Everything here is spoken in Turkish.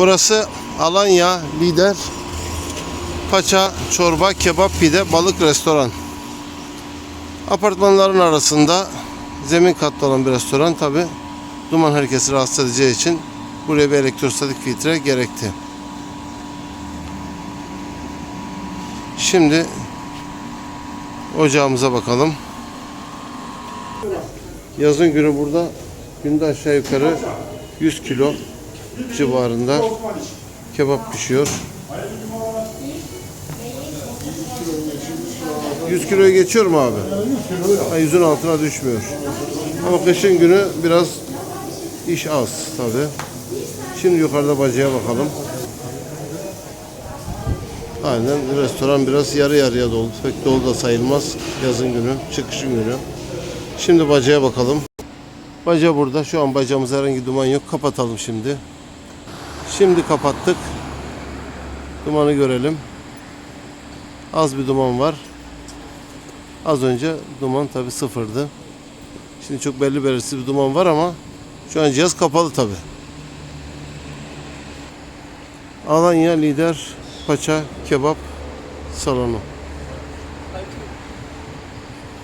Burası Alanya Lider Paça, çorba, kebap, pide, balık restoran. Apartmanların arasında zemin katlı olan bir restoran tabi duman herkesi rahatsız edeceği için buraya bir elektrostatik filtre gerekti. Şimdi ocağımıza bakalım. Yazın günü burada günde aşağı yukarı 100 kilo civarında kebap pişiyor. 100 kiloyu geçiyor mu abi? Ha, yüzün altına düşmüyor. Ama kışın günü biraz iş az tabi. Şimdi yukarıda bacaya bakalım. Aynen restoran biraz yarı yarıya doldu. Pek dolu da sayılmaz yazın günü, çıkışın günü. Şimdi bacaya bakalım. Baca burada. Şu an bacamızda herhangi duman yok. Kapatalım şimdi. Şimdi kapattık. Dumanı görelim. Az bir duman var. Az önce duman tabi sıfırdı. Şimdi çok belli belirsiz bir duman var ama şu an cihaz kapalı tabi. Alanya Lider Paça Kebap Salonu.